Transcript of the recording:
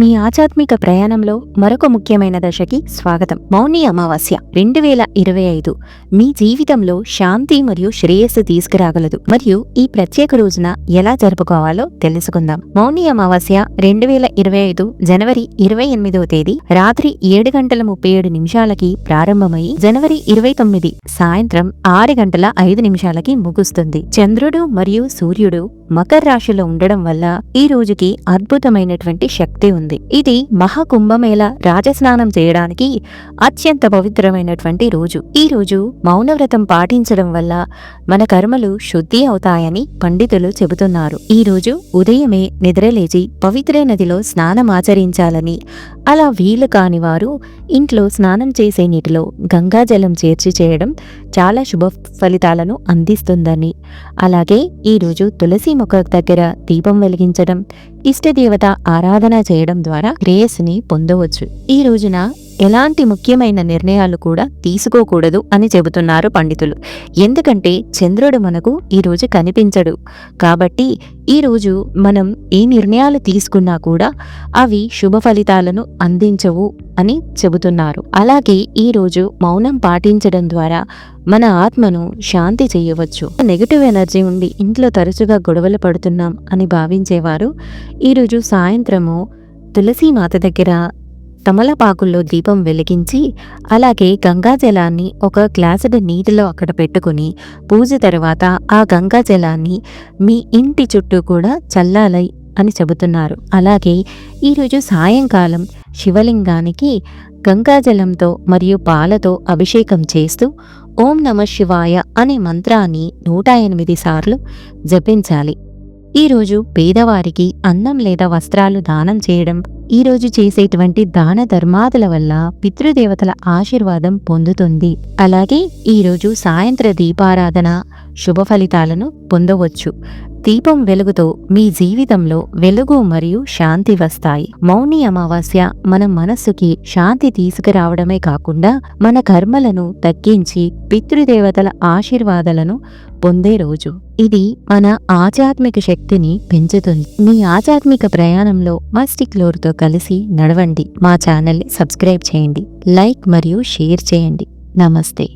మీ ఆధ్యాత్మిక ప్రయాణంలో మరొక ముఖ్యమైన దశకి స్వాగతం. మౌని అమావాస్య రెండు వేల ఇరవై ఐదు. మీ జీవితంలో శాంతి మరియు శ్రేయస్సు తీసుకురాగలదు. మరియు ఈ ప్రత్యేక రోజున ఎలా జరుపుకోవాలో తెలుసుకుందాం. మౌని అమావాస్య రెండు వేల ఇరవై ఐదు జనవరి ఇరవై ఎనిమిదవ తేదీ రాత్రి ఏడు గంటల ముప్పై ఏడు నిమిషాలకి ప్రారంభమై జనవరి ఇరవై తొమ్మిది సాయంత్రం ఆరు గంటల ఐదు నిమిషాలకి ముగుస్తుంది. చంద్రుడు మరియు సూర్యుడు మకర రాశిలో ఉండడం వల్ల ఈ రోజుకి అద్భుతమైనటువంటి శక్తి ఉంది. ఇది మహాకుంభమేళ రాజస్నానం చేయడానికి అత్యంత పవిత్రమైనటువంటి రోజు. ఈ రోజు మౌనవ్రతం పాటించడం వల్ల మన కర్మలు శుద్ధి అవుతాయని పండితులు చెబుతున్నారు. ఈ రోజు ఉదయమే నిద్రలేచి పవిత్ర నదిలో స్నానం ఆచరించాలని అలా వీలు కాని వారు ఇంట్లో స్నానం చేసే నీటిలో గంగాజలం చేర్చి చేయడం చాలా శుభ ఫలితాలను అందిస్తుందని. అలాగే ఈరోజు తులసి మొక్క దగ్గర దీపం వెలిగించడం ఇష్టదేవత ఆరాధన చేయడం ద్వారా శ్రేయస్సుని పొందవచ్చు. ఈ రోజున ఎలాంటి ముఖ్యమైన నిర్ణయాలు కూడా తీసుకోకూడదు అని చెబుతున్నారు పండితులు. ఎందుకంటే చంద్రుడు మనకు ఈరోజు కనిపించడు. కాబట్టి ఈ రోజు మనం ఏ నిర్ణయాలు తీసుకున్నా కూడా అవి శుభ ఫలితాలను అందించవు అని చెబుతున్నారు. అలాగే ఈరోజు మౌనం పాటించడం ద్వారా మన ఆత్మను శాంతి చేయవచ్చు. నెగటివ్ ఎనర్జీ ఉండి ఇంట్లో తరచుగా గొడవలు పడుతున్నాం అని భావించేవారు ఈరోజు సాయంత్రము తులసి మాత దగ్గర తమలపాకుల్లో దీపం వెలిగించి అలాగే గంగాజలాన్ని ఒక గ్లాసుడు నీటిలో అక్కడ పెట్టుకుని పూజ తర్వాత ఆ గంగాజలాన్ని మీ ఇంటి చుట్టూ కూడా చల్లాలై అని చెబుతున్నారు. అలాగే ఈరోజు సాయంకాలం శివలింగానికి గంగాజలంతో మరియు పాలతో అభిషేకం చేస్తూ ఓం నమ శివాయ అనే మంత్రాన్ని నూట ఎనిమిది సార్లు జపించాలి. ఈరోజు పేదవారికి అన్నం లేదా వస్త్రాలు దానం చేయడం ఈరోజు చేసేటువంటి దాన ధర్మాదుల వల్ల పితృదేవతల ఆశీర్వాదం పొందుతుంది. అలాగే ఈరోజు సాయంత్ర దీపారాధన శుభ ఫలితాలను పొందవచ్చు. దీపం వెలుగుతో మీ జీవితంలో వెలుగు మరియు శాంతి వస్తాయి. మౌని అమావాస్య మన మనస్సుకి శాంతి తీసుకురావడమే కాకుండా మన కర్మలను తగ్గించి పితృదేవతల ఆశీర్వాదాలను పొందే రోజు. ఇది మన ఆధ్యాత్మిక శక్తిని పెంచుతుంది. మీ ఆధ్యాత్మిక ప్రయాణంలో మస్టిక్లోర్తో కలిసి నడవండి. మా ఛానల్ని సబ్స్క్రైబ్ చేయండి. లైక్ మరియు షేర్ చేయండి. నమస్తే.